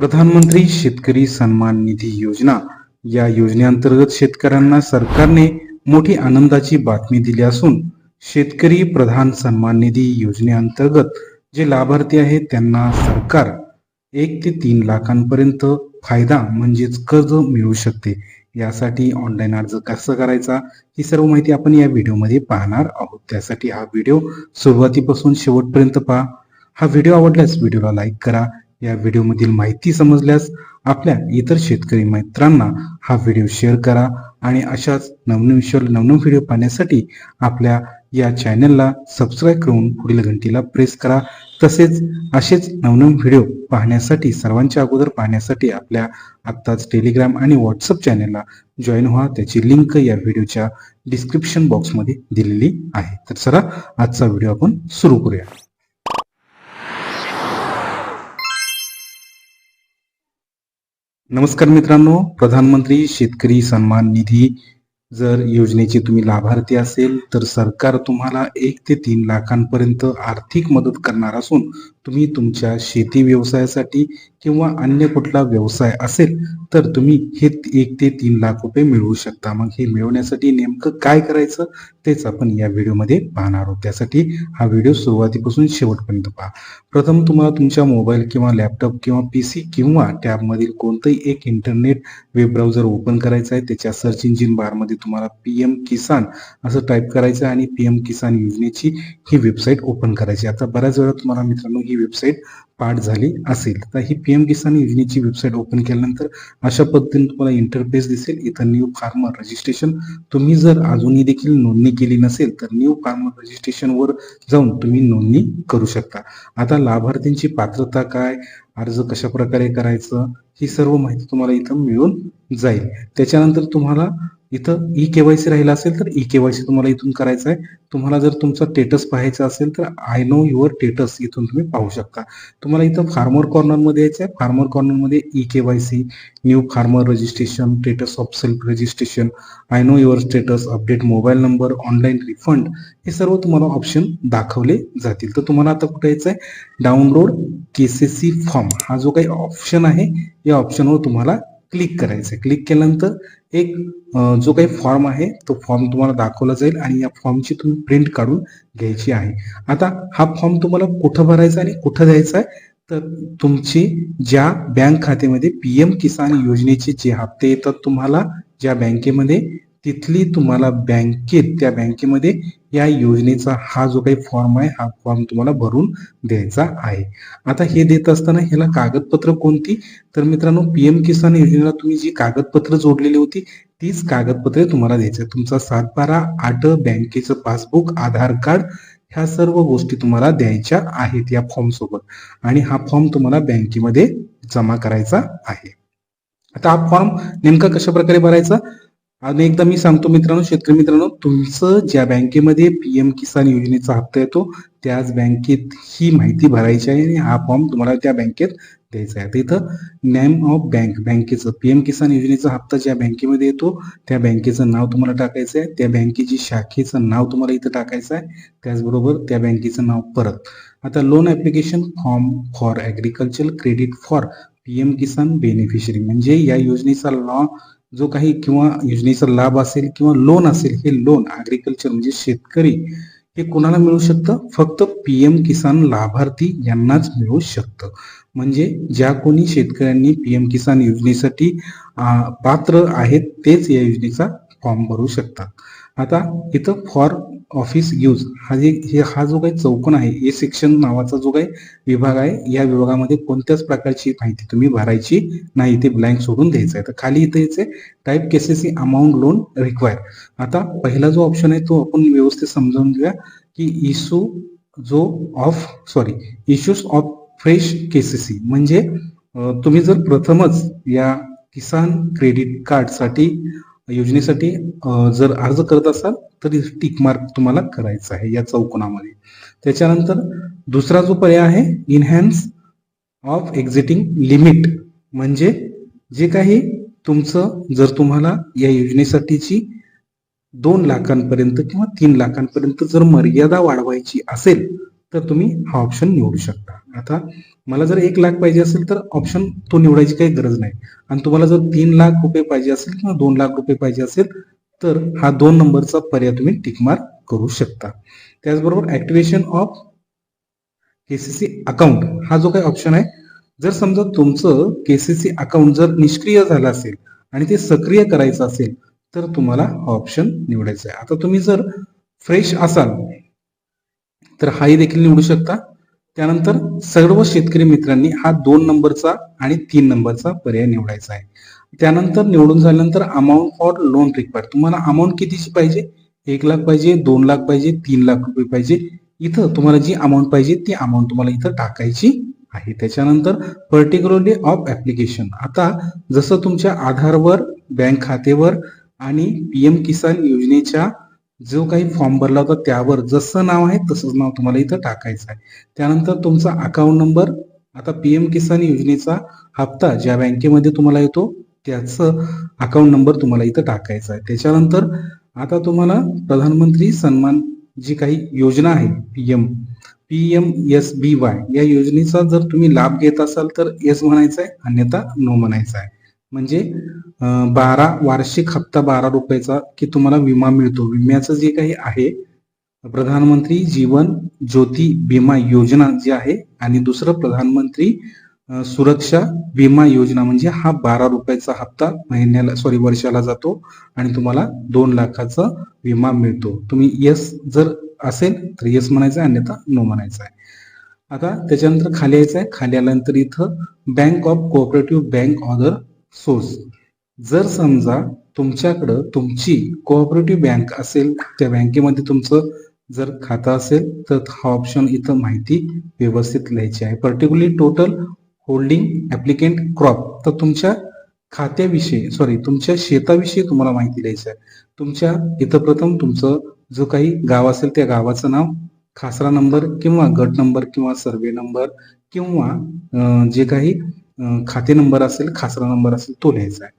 प्रधानमंत्री शेतकरी सन्मान निधी योजना. या योजनेअंतर्गत शेतकऱ्यांना सरकारने मोठी आनंदाची बातमी दिली असून शेतकरी प्रधान सन्मान निधी योजनेअंतर्गत जे लाभार्थी आहेत त्यांना सरकार एक ते तीन लाखांपर्यंत फायदा म्हणजेच कर्ज मिळू शकते. यासाठी ऑनलाईन अर्ज कसा करायचा? ही सर्व माहिती आपण या व्हिडिओमध्ये पाहणार आहोत. त्यासाठी हा व्हिडिओ सुरुवातीपासून शेवटपर्यंत पहा. हा व्हिडिओ आवडल्यास व्हिडिओला लाईक करा. या व्हिडिओमधील माहिती समजल्यास आपल्या इतर शेतकरी मित्रांना हा व्हिडिओ शेअर करा आणि अशाच नवनवीन विषयावर नवनवीन व्हिडिओ पाहण्यासाठी आपल्या या चॅनलला सबस्क्राईब करून पुढील घंटीला प्रेस करा. तसेच असेच नवनवीन व्हिडिओ पाहण्यासाठी सर्वांच्या अगोदर पाहण्यासाठी आपल्या आत्ताच टेलिग्राम आणि व्हॉट्सअप चॅनलला जॉईन व्हा. त्याची लिंक या व्हिडिओच्या डिस्क्रिप्शन बॉक्समध्ये दिलेली आहे. तर चला आजचा व्हिडिओ आपण सुरू करूया. नमस्कार मित्रांनो प्रधानमंत्री शेतकरी सन्मान निधी जर योजनेचे तुम्ही लाभार्थी असेल तर सरकार तुम्हाला एक ते तीन लाखांपर्यंत आर्थिक मदत करणार असून तुम्ही तुमच्या शेती व्यवसायासाठी किंवा अन्य कुठला व्यवसाय असेल तर तुम्ही हे एक ते तीन लाख रुपये मिळवू शकता. मग हे मिळवण्यासाठी नेमकं काय करायचं तेच आपण या व्हिडिओमध्ये पाहणार आहोत. त्यासाठी हा व्हिडिओ सुरुवातीपासून शेवटपर्यंत पहा. प्रथम तुम्हाला तुमच्या मोबाईल किंवा लॅपटॉप किंवा पी सी किंवा टॅबमधील कोणतंही एक इंटरनेट वेब ब्राउझर ओपन करायचं आहे. त्याच्या सर्च इंजिन बारमध्ये तुम्हाला पी एम किसान असं टाईप करायचं आहे आणि पी एम किसान योजनेची ही वेबसाईट ओपन करायची आता बऱ्याच वेळा तुम्हाला मित्रांनो ही वेबसाईट पाठ झाली असेल. तर ही पी एम किसान योजनेची वेबसाईट ओपन केल्यानंतर अशा पद्धतीने तुम्हाला इंटरफेस दिसेल. इथं न्यू फार्मर रजिस्ट्रेशन तुम्ही जर अजूनही देखील नोंदणी केली नसेल तर न्यू फार्मर रजिस्ट्रेशन वर जाऊन तुम्ही नोंदणी करू शकता. आता लाभार्थींची पात्रता काय अर्ज कशा प्रकारे करायचं ही सर्व माहिती तुम्हाला इथं मिळून जाईल. त्याच्यानंतर तुम्हाला इथं ई केवायसी राहिला असेल तर ई केवायसी तुम्हाला इथून करायचं आहे. तुम्हाला जर तुमचा स्टेटस पाहायचा असेल तर आय नो युअर स्टेटस इथून तुम्ही पाहू शकता. तुम्हाला इथं फार्मर कॉर्नरमध्ये यायचं आहे. Farmer कॉर्नरमध्ये E KYC new farmer registration status of self registration I know your status update mobile number online refund हे सर्व तुम्हाला ऑप्शन दाखवले जातील. तर तुम्हाला आता कुठे यायचं आहे? डाउनलोड केसीसी फॉर्म हा जो काही ऑप्शन आहे या ऑप्शनवर तुम्हाला क्लिक करायचं आहे क्लिक केल्यानंतर एक जो काही फॉर्म आहे तो फॉर्म तुम्हाला दाखवला जाईल आणि या फॉर्मची तुम्ही प्रिंट काढून घ्यायची आहे. आता हा फॉर्म तुम्हाला कुठं भरायचा आहे आणि कुठं द्यायचा आहे? तर तुमची ज्या बँक खात्यामध्ये पी एम किसान योजनेचे जे हप्ते येतात तुम्हाला ज्या बँकेमध्ये तिथली तुम्हाला बँकेत त्या बँकेमध्ये या योजनेचा हा जो काही फॉर्म आहे हा फॉर्म तुम्हाला भरून द्यायचा आहे. आता हे देत असताना ह्याला कागदपत्र कोणती? तर मित्रांनो पीएम किसान योजनेला तुम्ही जी कागदपत्र जोडलेली होती तीच कागदपत्रे तुम्हाला द्यायचे आहेत. तुमचा सातबारा आठ बँकेचं पासबुक आधार कार्ड ह्या सर्व गोष्टी तुम्हाला द्यायच्या आहेत या फॉर्म सोबत. आणि हा फॉर्म तुम्हाला बँकेमध्ये जमा करायचा आहे. आता हा फॉर्म नेमका कशा प्रकारे भरायचा? आणि एकदा मी सांगतो मित्रांनो शेतकरी मित्रांनो तुमचं ज्या बँकेमध्ये पीएम किसान योजनेचा हप्ता येतो त्याच बँकेत ही माहिती भरायची आहे आणि हा फॉर्म तुम्हाला त्या बँकेत द्यायचा आहे. आता इथं नेम ऑफ बँक बँकेचं पीएम किसान योजनेचा हप्ता ज्या बँकेमध्ये येतो त्या बँकेचं नाव तुम्हाला टाकायचं आहे. त्या बँकेची शाखेचं नाव तुम्हाला इथं टाकायचं आहे. त्याचबरोबर त्या बँकेचं नाव परत. आता loan application form for agriculture credit for PM Kisan beneficiary म्हणजे या योजनेचा लॉ जो काही किंवा योजनेचा लाभ असेल किंवा लोन असेल हे लोन ऍग्रिकल्चर म्हणजे शेतकरी हे कोणाला मिळू शकतं? फक्त पीएम किसान लाभार्थी यांनाच मिळू शकतं. म्हणजे ज्या कोणी शेतकऱ्यांनी पीएम किसान योजनेसाठी पात्र आहेत तेच या योजनेचा फॉर्म भरू शकतात. आता इथं फॉर ऑफिस यूज हा जे हे हा जो काही चौकोन आहे ए सेक्शन नावाचा जो काही विभाग आहे या विभागामध्ये कोणत्याच प्रकारची माहिती तुम्ही भरायची नाही. ते ब्लँक सोडून द्यायचं आहे. तर खाली इथे यायचे type cases amount loan require आता पहिला जो ऑप्शन आहे तो आपण व्यवस्थित समजावून घेऊया की इशू जो of sorry issues of fresh KCC. म्हणजे तुम्ही जर प्रथमच या किसान क्रेडिट कार्डसाठी योजनेसाठी जर अर्ज करत असाल तर टिक मार्क तुम्हाला करायचा आहे या चौकोनामध्ये. त्याच्यानंतर दुसरा जो पर्याय आहे इन्हॅन्स ऑफ एक्झिटिंग लिमिट म्हणजे जे काही तुमचं जर तुम्हाला या योजनेसाठीची दोन लाखांपर्यंत किंवा तीन लाखांपर्यंत जर मर्यादा वाढवायची असेल तर तुम्ही हा ऑप्शन निवडू शकता. आता मला जर एक लाख पाहिजे असेल तर ऑप्शन तो निवडायची काही गरज नाही. आणि तुम्हाला जर तीन लाख रुपये पाहिजे असेल किंवा दोन लाख रुपये पाहिजे असेल तर हा दोन नंबरचा पर्याय तुम्ही टिकमार्क करू शकता. त्याचबरोबर ऍक्टिव्हेशन ऑफ केसीसी अकाउंट हा जो काही ऑप्शन आहे जर समजा तुमचं केसीसी अकाउंट जर निष्क्रिय झालं असेल आणि ते सक्रिय करायचं असेल तर तुम्हाला हा ऑप्शन निवडायचा आहे. आता तुम्ही जर फ्रेश असाल तर हाही देखील निवडू शकता. त्यानंतर सर्व शेतकरी मित्रांनी हा दोन नंबरचा आणि तीन नंबरचा पर्याय निवडायचा आहे. त्यानंतर निवडून झाल्यानंतर अमाऊंट फॉर लोन रिक्वायर्ड तुम्हाला अमाऊंट कितीची पाहिजे? एक लाख पाहिजे दोन लाख पाहिजे तीन लाख रुपये पाहिजे. इथं तुम्हाला जी अमाऊंट पाहिजे ती अमाऊंट तुम्हाला इथं टाकायची आहे. त्याच्यानंतर पर्टिक्युलरली ऑफ ऍप्लिकेशन आता जसं तुमच्या आधारवर बँक खातेवर आणि पीएम किसान योजनेच्या जो काही फॉर्म भरला होता त्यावर जसं नाव आहे तसंच नाव तुम्हाला इथं टाकायचं आहे. त्यानंतर तुमचा अकाउंट नंबर आता पीएम किसान योजनेचा हप्ता ज्या बँकेमध्ये तुम्हाला येतो त्याचं अकाउंट नंबर तुम्हाला इथं टाकायचा आहे. त्याच्यानंतर आता तुम्हाला प्रधानमंत्री सन्मान जी काही योजना आहे PM PM S B Y या योजनेचा जर तुम्ही लाभ घेत असाल तर येस म्हणायचं आहे अन्यथा नो म्हणायचा आहे. म्हणजे बारा वार्षिक हप्ता बारा रुपयाचा की तुम्हाला विमा मिळतो. विम्याचं जे काही आहे प्रधानमंत्री जीवन ज्योती विमा योजना जी आहे आणि दुसरं प्रधानमंत्री सुरक्षा विमा योजना म्हणजे हा बारा रुपयाचा हप्ता महिन्याला सॉरी वर्षाला जातो आणि तुम्हाला दोन लाखाचा विमा मिळतो. तुम्ही येस जर असेल तर येस म्हणायचं आहे अन्यथा नो म्हणायचं आहे. आता त्याच्यानंतर खाली यायचं आहे. खाली आल्यानंतर इथं bank of cooperative bank other source. जर समजा तुमच्याकडं तुमची कोऑपरेटिव्ह बँक असेल त्या बँकेमध्ये तुमचं जर खातं असेल तर हा ऑप्शन इथं माहिती व्यवस्थित लिहायची आहे. Particularly total holding applicant crop तर तुमच्या खात्याविषयी सॉरी तुमच्या शेताविषयी तुम्हाला माहिती द्यायची आहे. तुमच्या इथं प्रथम तुमचं जो काही गाव असेल त्या गावाचं नाव खासरा नंबर किंवा गट नंबर किंवा सर्वे नंबर किंवा जे काही खाते नंबर असेल खासरा नंबर असेल तो लिहायचा आहे.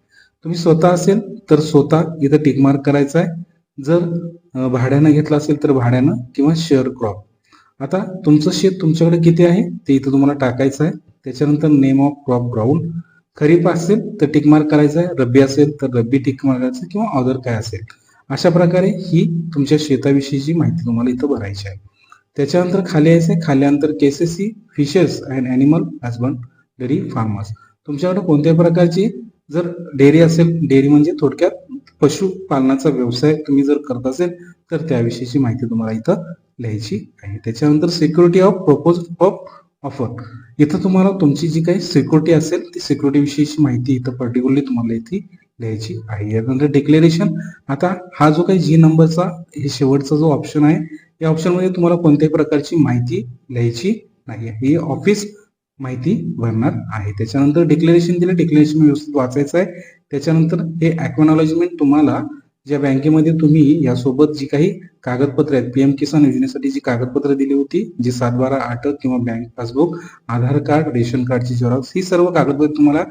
तुम्ही स्वतः असेल तर स्वतः इथं टिकमार्क करायचा आहे. जर भाड्यानं घेतलं असेल तर भाड्यानं किंवा शेअर क्रॉप आता तुमचं शेत तुमच्याकडे किती आहे? ते इथं तुम्हाला टाकायचं आहे. त्याच्यानंतर name of crop ground kharif असेल तर टिकमार्क करायचं आहे. रब्बी असेल तर रब्बी टिकमार्क करायचं किंवा अदर काय असेल. अशा प्रकारे ही तुमच्या शेताविषयीची माहिती तुम्हाला इथं भरायची आहे. त्याच्यानंतर खाली यायचं आहे. खाल्यानंतर KCC fishers and animal dairy farmers तुमच्याकडे कोणत्याही प्रकारची जर डेअरी असेल डेअरी म्हणजे थोडक्यात पशुपालनाचा व्यवसाय तुम्ही जर करत असेल तर त्याविषयीची माहिती तुम्हाला इथं लिहायची आहे. त्याच्यानंतर security of propose of offer इथं तुम्हाला तुमची जी काही सिक्युरिटी असेल ती सिक्युरिटी विषयीची माहिती इथं पर्टिक्युलरली तुम्हाला इथे लिहायची आहे. यानंतर डिक्लेरेशन आता हा जो काही जी नंबरचा हे शेवटचा जो ऑप्शन आहे या ऑप्शनमध्ये तुम्हाला कोणत्याही प्रकारची माहिती लिहायची नाही आहे. ही ऑफिस माहिती भरणार आहे. त्याच्यानंतर डिक्लेरेशन दिलं. डिक्लेरेशन व्यवस्थित वाचायचं आहे. त्याच्यानंतर हे अॅक्नॉलॉजमेंट तुम्हाला ज्या बँकेमध्ये तुम्ही यासोबत जी काही कागदपत्र आहेत पीएम किसान योजनेसाठी जी कागदपत्र दिली होती जी सातबारा आठ किंवा bank passbook Aadhaar card ration कार्डची झेरॉक्स ही सर्व कागदपत्र तुम्हाला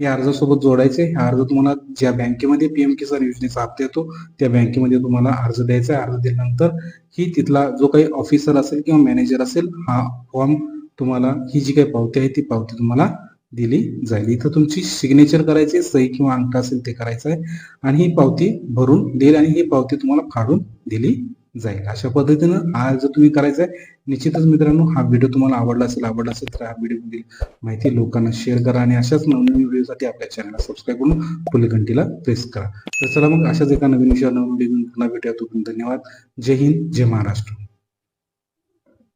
या अर्जासोबत जोडायचे हा अर्ज तुम्हाला ज्या बँकेमध्ये पीएम किसान योजनेचा हप्ता येतो त्या बँकेमध्ये तुम्हाला अर्ज द्यायचा आहे. अर्ज दिल्यानंतर ही तिथला जो काही ऑफिसर असेल किंवा मॅनेजर असेल हा फॉर्म तुम्हाला ही जी काही पावती आहे ती पावती तुम्हाला दिली जाईल. इथं तुमची सिग्नेचर करायची सही किंवा अंगठा असेल ते करायचं आहे. आणि ही पावती भरून देईल आणि ही पावती तुम्हाला फाडून दिली जाईल. अशा पद्धतीनं आज जर तुम्ही करायचं आहे निश्चितच मित्रांनो हा व्हिडिओ तुम्हाला आवडला असेल आवडला असेल तर हा व्हिडिओ माहिती लोकांना शेअर करा आणि अशाच नवनवीन व्हिडिओसाठी आपल्या चॅनलला सबस्क्राईब करून फुल घंटीला प्रेस करा. तर चला मग अशाच एका नवीन विषयावर नवीन व्हिडिओ पुन्हा भेटूया. तोपर्यंत धन्यवाद. जय हिंद जय महाराष्ट्र.